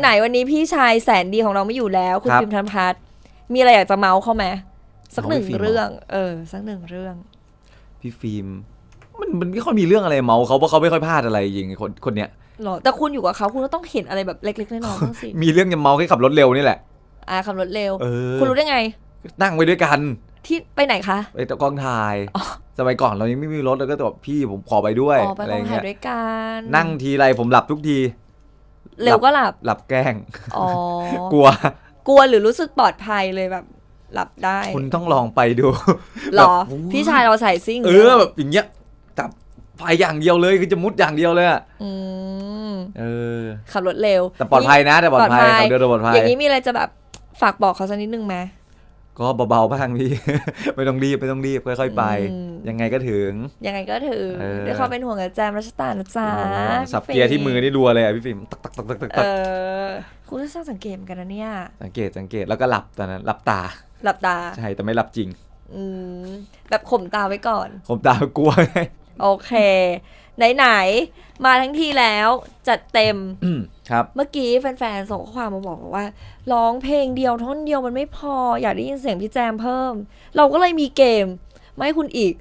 ไหนๆวันนี้พี่ชายแสนดีของเราไม่อยู่แล้ว คุณครับฟิล์มธนพัฒน์มีอะไรอยากจะเมาส์เขาไหมสักหนึ่งเมาส์พี่ฟิล์มเหรอเรื่อง เออ สักหนึ่งเรื่อง พี่ฟิล์มมันมันไม่ค่อยมีเรื่องอะไรเมาเขาเพราะเขาไม่ค่อยพลาดอะไรจริงคนคนเนี้ยหรอ แต่คุณอยู่กับเขาคุณก็ต้องเห็นอะไรแบบเล็กๆน้อยๆบ้างสิมีเรื่องจะเมาแค่ขับรถเร็วนี่แหละ อ่าขับรถเร็ว เออคุณรู้ได้ไง นั่งไปด้วยกันที่ไปไหนคะ ไปตะกองถ่ายอ๋อ สมัยก่อนเรายังไม่มีรถเราก็แบบพี่ผมขอไปด้วยอ๋อไปอะไรกองถ่ายเงี้ยด้วยกันนั่งทีไรผมหลับทุกที เร็วก็หลับ หลับแกล้ง อ๋อ กลัว กลัวหรือรู้สึกปลอดภัยเลยแบบ หลับได้ คุณต้องลองไปดูหรอแบบพี่ชายเราใส่ซิ่ง เออแบบอย่างเงี้ยจับไฟอย่างเดียวเลยคือจะมุดอย่างเดียวเลยอะอืมเออ ขับรถเร็ว แต่ปลอดภัยนะแต่ปลอดภัยปลอดภัยขับเรือโดยปลอดภัย อย่างนี้มีอะไรจะแบบฝากบอกเขาสักนิดนึงไหม ก็เบาๆบ้างพี่ ไม่ต้องรีบไม่ต้องรีบค่อยๆไปอืมยังไงก็ถึง ยังไงก็ถือเออด้วยความเป็นห่วงกับแจมรัชตานะจ๊ะโอ้โหสับพี่เกียร์ที่มือนี่รัวเลยอะพี่ฟิล์มตักตักตักตักตักเอตักอคุณก็สร้างสังเกตเหมือนกันนะเนี่ย สังเกตสังเกตแล้วก็หลับตอนนั้นหลับตา หลับตา ใช่ แต่ไม่หลับจริง อืมแบบข่มตาไว้ก่อนผมตากลัวไงโอเค ไหนๆมาทั้งทีแล้วจัดเต็มอืม ครับ เมื่อกี้แฟนๆส่งข้อความมาบอกว่าร้องเพลงเดียวท่อนเดียวมันไม่พออยากได้ยินเสียงพี่แจมเพิ่ม เราก็เลยมีเกมมาให้คุณอีก